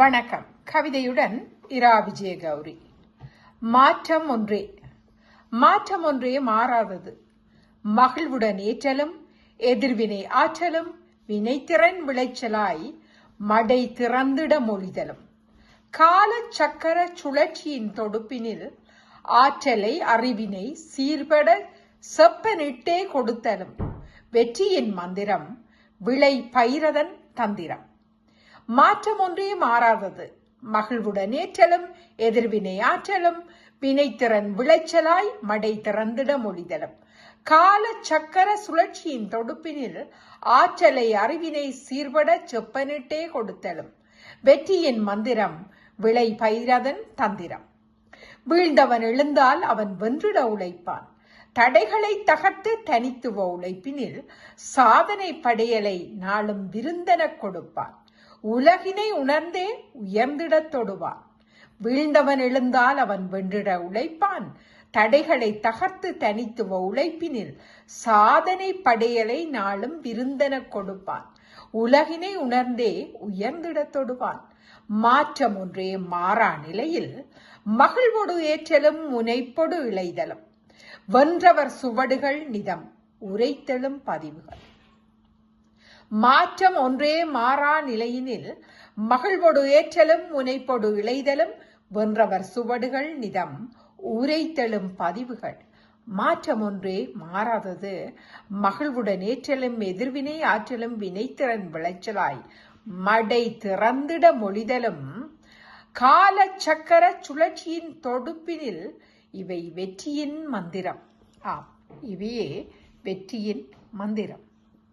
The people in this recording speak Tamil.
வணக்கம். கவிதையுடன் இரா விஜய கௌரி மாற்றம் ஒன்றே. மாற்றம் ஒன்றே மாறாதது. மகிழ்வுடன் ஏற்றலும் எதிர்வினை ஆற்றலும் வினைத்திறன் விளைச்சலாய் மடை திறந்திட மொழிதலும். கால சக்கர சுழற்சியின் தொடுப்பினில் ஆற்றலை அறிவினை சீர்பட செப்பனிட்டே கொடுத்தலும். வெற்றியின் மந்திரம் விளை பயிரதன் தந்திரம். மாற்றம் ஒன்றே மாறாதது. மகிழ்வுடன் ஏற்றலும் எதிர்வினை ஆற்றலும் வினைத்திறன் விளைச்சலாய் மடை திறந்திட மொழிதலும். கால சக்கர சுழற்சியின் தொடுப்பினில் ஆற்றலை அறிவினை சீர்பட செப்பனிட்டே கொடுத்தலும். வெற்றியின் மந்திரம் விளை பைரதன் தந்திரம். வீழ்ந்தவன் எழுந்தால் அவன் வென்றிட உழைப்பான். தடைகளை தகர்த்து தனித்துவ உழைப்பினில் சாதனை படையலை நாளும் விருந்தெனக் கொடுப்பான். உலகினை உணர்ந்தே உயர்ந்திடத் தொடுவான். வீழ்ந்தவன் எழுந்தால் அவன் வென்றிட உழைப்பான். தடைகளை தகர்த்து தனித்துவ உழைப்பினில் சாதனை படையலை நாளும் விருந்தன கொடுப்பான். உலகினை உணர்ந்தே உயர்ந்திடத் தொடுவான். மாற்றம் ஒன்றே மாறா நிலையில் மகிழ்வொடு ஏற்றலும் முனைப்பொடு இளைதலும் வென்றவர் சுவடுகள் நிதம் உரைத்தலும் பதிவுகள். மாற்றம் ஒன்றே மாறா நிலையினில் மகிழ்வொடு ஏற்றலும் முனைப்பொடு இளைதலும் வென்றவர் சுவடுகள் நிதம் உரைத்தலும் பதிவுகள். மாற்றம் ஒன்றே மாறாதது. மகிழ்வுடன் ஏற்றலும் எதிர்வினை ஆற்றலும் வினைத்திறன் விளைச்சலாய் மடை திறந்திட மொழிதலும் கால சக்கர சுழற்சியின் தொடுப்பினில் இவை வெற்றியின் மந்திரம். ஆம் இவையே வெற்றியின் மந்திரம்.